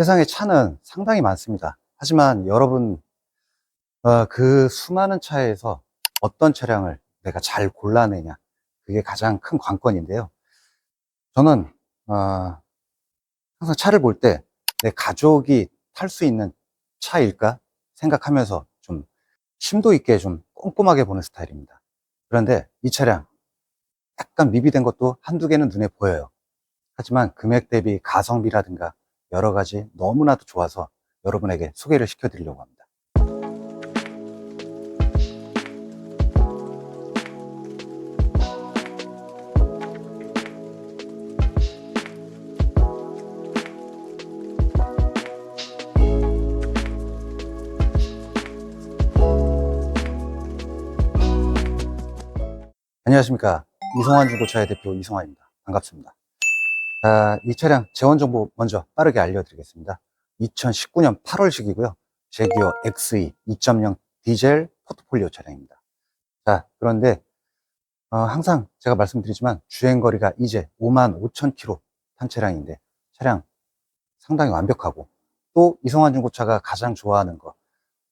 세상에 차는 상당히 많습니다. 하지만 여러분, 어, 그 수많은 차에서 어떤 차량을 내가 잘 골라내냐. 그게 가장 큰 관건인데요. 저는, 어, 항상 차를 볼 때 내 가족이 탈 수 있는 차일까 생각하면서 좀 심도 있게 좀 꼼꼼하게 보는 스타일입니다. 그런데 이 차량 약간 미비된 것도 한두 개는 눈에 보여요. 하지만 금액 대비 가성비라든가 여러 가지 너무나도 좋아서 여러분에게 소개를 시켜드리려고 합니다. 안녕하십니까. 이성환 중고차의 대표 이성환입니다. 반갑습니다. 자, 이 차량 재원 정보 먼저 빠르게 알려드리겠습니다. 2019년 8월식이고요. 제기어 XE 2.0 디젤 포트폴리오 차량입니다. 자, 그런데 어, 항상 제가 말씀드리지만 주행거리가 이제 5만 5천 킬로 탄 차량인데 차량 상당히 완벽하고 또 이성환 중고차가 가장 좋아하는 거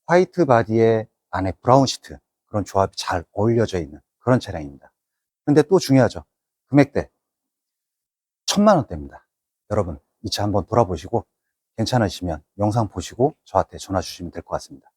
화이트 바디에 안에 브라운 시트 그런 조합이 잘 어울려져 있는 그런 차량입니다. 근데 또 중요하죠. 금액대 천만 원대입니다. 여러분 이 차 한번 돌아보시고 괜찮으시면 영상 보시고 저한테 전화 주시면 될 것 같습니다.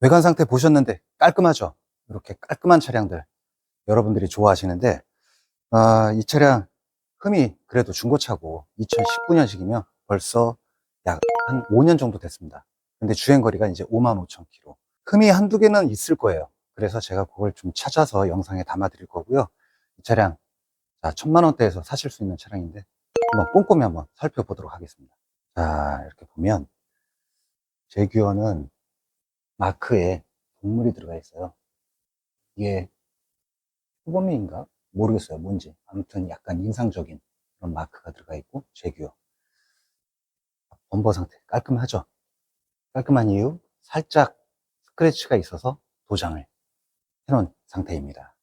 외관 상태 보셨는데 깔끔하죠? 이렇게 깔끔한 차량들 여러분들이 좋아하시는데 아, 이 차량 흠이 그래도 중고차고 2019년식이면 벌써 약 한 5년 정도 됐습니다. 근데 주행 거리가 이제 5만 5천 킬로. 흠이 한두 개는 있을 거예요. 그래서 제가 그걸 좀 찾아서 영상에 담아 드릴 거고요. 이 차량 자, 천만 원대에서 사실 수 있는 차량인데 한번 꼼꼼히 한번 살펴보도록 하겠습니다. 자, 이렇게 보면 제규어는 마크에 동물이 들어가 있어요. 이게 표범미인가? 모르겠어요. 뭔지. 아무튼 약간 인상적인 그런 마크가 들어가 있고, 제규어. 범버 상태 깔끔하죠? 깔끔한 이유, 살짝 스크래치가 있어서 도장을 해놓은 상태입니다.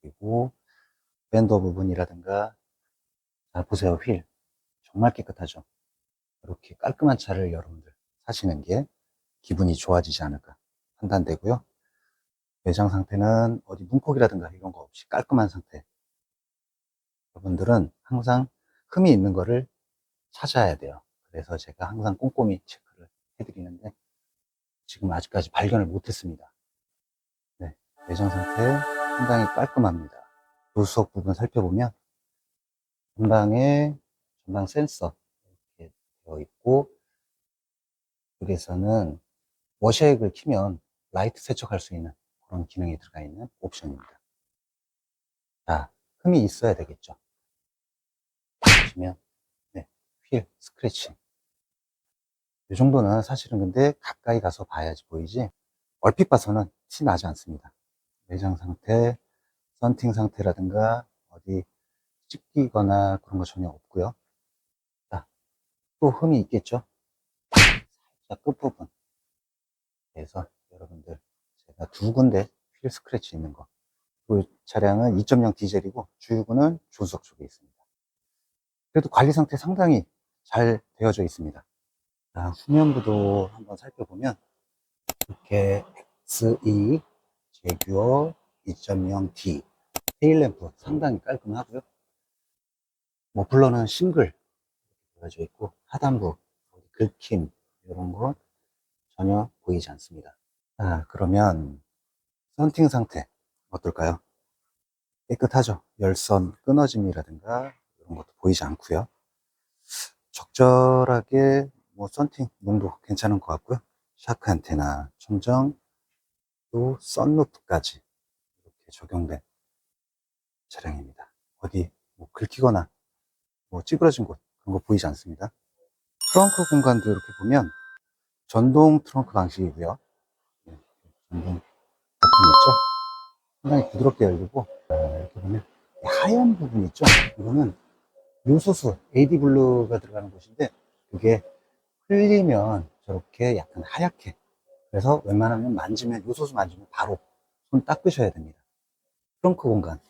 그리고 밴더 부분이라든가, 자, 보세요. 휠. 정말 깨끗하죠? 이렇게 깔끔한 차를 여러분들 사시는 게 기분이 좋아지지 않을까 판단되고요. 외장 상태는 어디 문콕이라든가 이런 거 없이 깔끔한 상태. 여러분들은 항상 흠이 있는 거를 찾아야 돼요. 그래서 제가 항상 꼼꼼히 체크를 해드리는데 지금 아직까지 발견을 못했습니다. 네, 외장 상태 상당히 깔끔합니다. 조수석 부분 살펴보면 전방에 전방 센서 이렇게 되어 있고 여기에서는 워셔액을 키면 라이트 세척할 수 있는 그런 기능이 들어가 있는 옵션입니다. 자, 흠이 있어야 되겠죠. 보시면, 네, 휠, 스크래치. 이 정도는 사실은 근데 가까이 가서 봐야지 보이지, 얼핏 봐서는 티 나지 않습니다. 내장 상태, 썬팅 상태라든가, 어디 찢기거나 그런 거 전혀 없고요. 자, 또 흠이 있겠죠? 살짝 끝부분. 그래서 여러분들 제가 두 군데 휠 스크래치 있는 거. 그 차량은 2.0 디젤이고 주유구는 조수석 쪽에 있습니다. 그래도 관리 상태 상당히 잘 되어져 있습니다. 자, 후면부도 한번 살펴보면 이렇게 XE 제규어 2.0D 테일램프 상당히 깔끔하고요. 머플러는 싱글 되어져 있고 하단부 긁힘 이런 거 전혀 보이지 않습니다. 아, 그러면 썬팅 상태 어떨까요? 깨끗하죠? 열선 끊어짐이라든가 이런 것도 보이지 않고요. 적절하게 뭐 썬팅 농도 괜찮은 것 같고요. 샤크 안테나, 천정, 또 썬루프까지 이렇게 적용된 차량입니다. 어디 뭐 긁히거나 뭐 찌그러진 곳 그런 거 보이지 않습니다. 트렁크 공간도 이렇게 보면 전동 트렁크 방식이고요. 네, 전동 버튼 있죠? 상당히 부드럽게 열리고 아, 이렇게 보면 이 하얀 부분 있죠? 이거는 요소수 AD 블루가 들어가는 곳인데 그게 흘리면 저렇게 약간 하얗게 그래서 웬만하면 만지면 요소수 만지면 바로 손 닦으셔야 됩니다. 트렁크 공간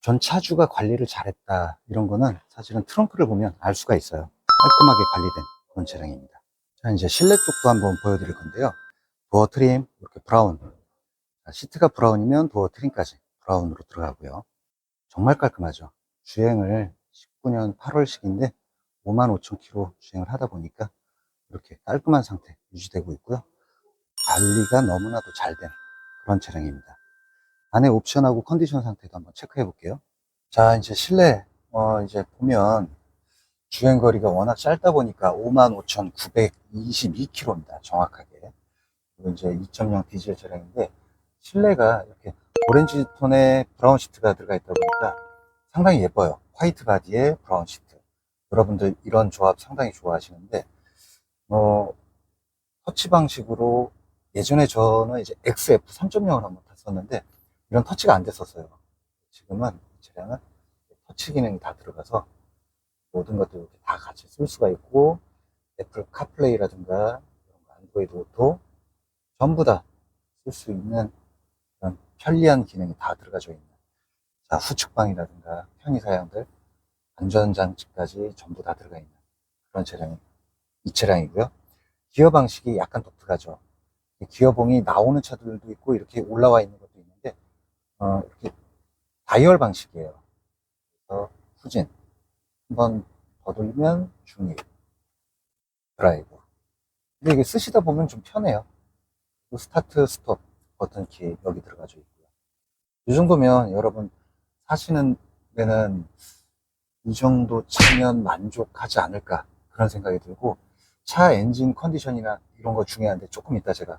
전 차주가 관리를 잘했다 이런 거는 사실은 트렁크를 보면 알 수가 있어요. 깔끔하게 관리된 그런 차량입니다. 자 이제 실내 쪽도 한번 보여드릴 건데요. 도어 트림 이렇게 브라운 자, 시트가 브라운이면 도어 트림까지 브라운으로 들어가고요. 정말 깔끔하죠. 주행을 19년 8월식인데 55,000km 주행을 하다 보니까 이렇게 깔끔한 상태 유지되고 있고요. 관리가 너무나도 잘 된 그런 차량입니다. 안에 옵션하고 컨디션 상태도 한번 체크해 볼게요. 자, 이제 실내, 어, 이제 보면 주행 거리가 워낙 짧다 보니까 55,922km입니다. 정확하게. 그리고 이제 2.0 디젤 차량인데 실내가 이렇게 오렌지 톤의 브라운 시트가 들어가 있다 보니까 상당히 예뻐요. 화이트 바디에 브라운 시트. 여러분들 이런 조합 상당히 좋아하시는데, 어, 터치 방식으로 예전에 저는 이제 XF 3.0을 한번 탔었는데, 이런 터치가 안 됐었어요. 지금은 이 차량은 터치 기능이 다 들어가서 모든 것들 이렇게 다 같이 쓸 수가 있고, 애플 카플레이라든가, 안드로이드 오토, 전부 다 쓸 수 있는 그런 편리한 기능이 다 들어가져 있는. 자, 후측방이라든가 편의 사양들, 안전장치까지 전부 다 들어가 있는 그런 차량이 이 차량이고요. 기어 방식이 약간 독특하죠. 이 기어봉이 나오는 차들도 있고 이렇게 올라와 있는 것도 있는데 어, 이렇게 다이얼 방식이에요. 그래서 후진 한 번 더 돌리면 중립 드라이브. 근데 이게 쓰시다 보면 좀 편해요. 그리고 스타트 스톱 버튼 키 여기 들어가져 있고요. 이 정도면 여러분 사시는 데는 이 정도 차면 만족하지 않을까 그런 생각이 들고 차 엔진 컨디션이나 이런 거 중요한데 조금 이따 제가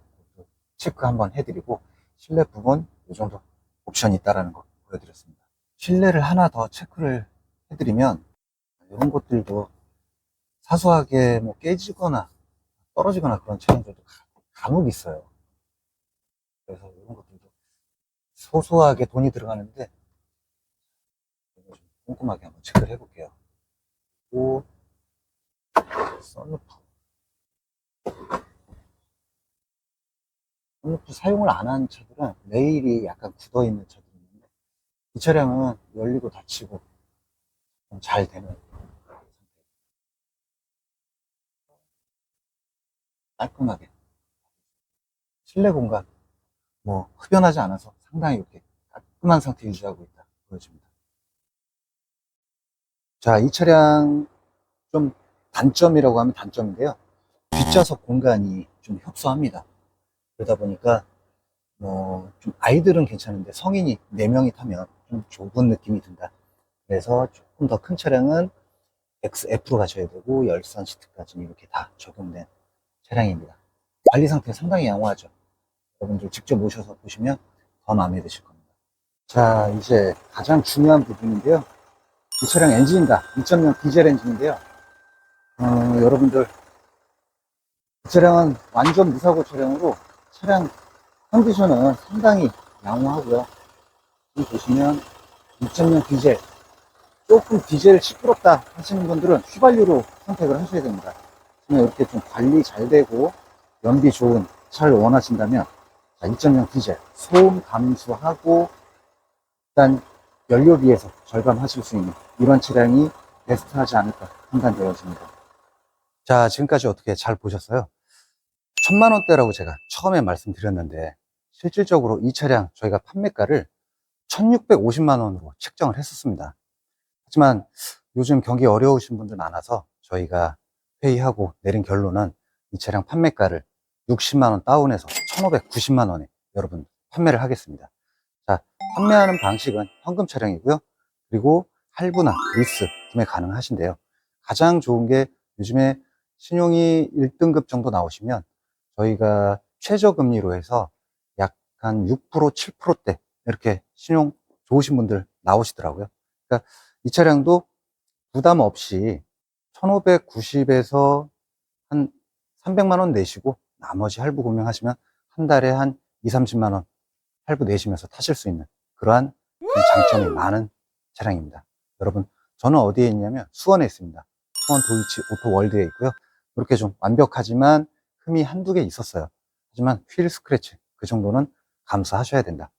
체크 한번 해드리고 실내 부분 이 정도 옵션이 있다라는 거 보여드렸습니다. 실내를 하나 더 체크를 해드리면 이런 것들도 사소하게 뭐 깨지거나 떨어지거나 그런 차량들도 간혹 있어요. 그래서 이런 것들도 소소하게 돈이 들어가는데 좀 꼼꼼하게 한번 체크를 해볼게요. 오, 썬루프. 썬루프 사용을 안 한 차들은 레일이 약간 굳어 있는 차들이 있는데 이 차량은 열리고 닫히고 좀잘 되는 상태. 깔끔하게 실내 공간 뭐 흡연하지 않아서 상당히 이렇게 깔끔한 상태 유지하고 있다 보여집니다. 자, 이 차량 좀 단점이라고 하면 단점인데요. 뒷좌석 공간이 좀 협소합니다. 그러다 보니까 뭐 좀 아이들은 괜찮은데 성인이 4명이 타면 좀 좁은 느낌이 든다. 그래서 조금 더 큰 차량은 XF로 가셔야 되고 열선 시트까지 이렇게 다 적용된 차량입니다. 관리 상태 상당히 양호하죠. 여러분들 직접 오셔서 보시면 더 마음에 드실 겁니다. 자, 이제 가장 중요한 부분인데요. 이 차량 엔진입니다. 2.0 디젤 엔진인데요. 어, 여러분들, 이 차량은 완전 무사고 차량으로 차량 컨디션은 상당히 양호하고요. 여기 보시면 2.0 디젤, 조금 디젤 시끄럽다 하시는 분들은 휘발유로 선택을 하셔야 됩니다. 그냥 이렇게 좀 관리 잘 되고 연비 좋은 차를 원하신다면 자, 2.0 디젤 소음 감수하고 일단 연료비에서 절감하실 수 있는 이런 차량이 베스트하지 않을까 판단되어집니다. 자, 지금까지 어떻게 잘 보셨어요? 천만 원대라고 제가 처음에 말씀드렸는데 실질적으로 이 차량 저희가 판매가를 1650만 원으로 책정을 했었습니다. 하지만 요즘 경기 어려우신 분들 많아서 저희가 회의하고 내린 결론은 이 차량 판매가를 60만 원 다운해서 1590만 원에 여러분 판매를 하겠습니다. 자, 판매하는 방식은 현금 차량이고요. 그리고 할부나 리스 구매 가능하신데요. 가장 좋은 게 요즘에 신용이 1등급 정도 나오시면 저희가 최저금리로 해서 약 한 6%, 7%대 이렇게 신용 좋으신 분들 나오시더라고요. 그러니까 이 차량도 부담 없이 1590에서 한 300만 원 내시고 나머지 할부 금융하시면 한 달에 한 2, 30만 원 할부 내시면서 타실 수 있는 그러한 좀 장점이 많은 차량입니다. 여러분, 저는 어디에 있냐면 수원에 있습니다. 수원 도이치 오토 월드에 있고요. 이렇게 좀 완벽하지만 흠이 한두 개 있었어요. 하지만 휠 스크래치 그 정도는 감수하셔야 된다.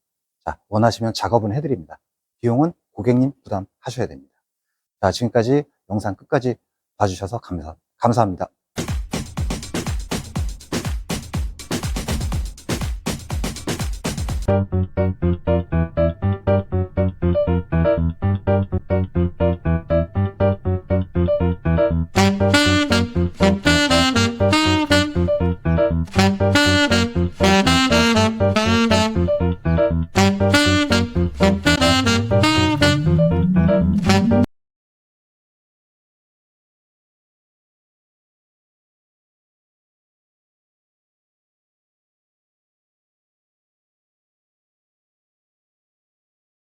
자, 원하시면 작업은 해드립니다. 비용은 고객님 부담하셔야 됩니다. 자, 지금까지 영상 끝까지 봐주셔서 감사, 감사합니다.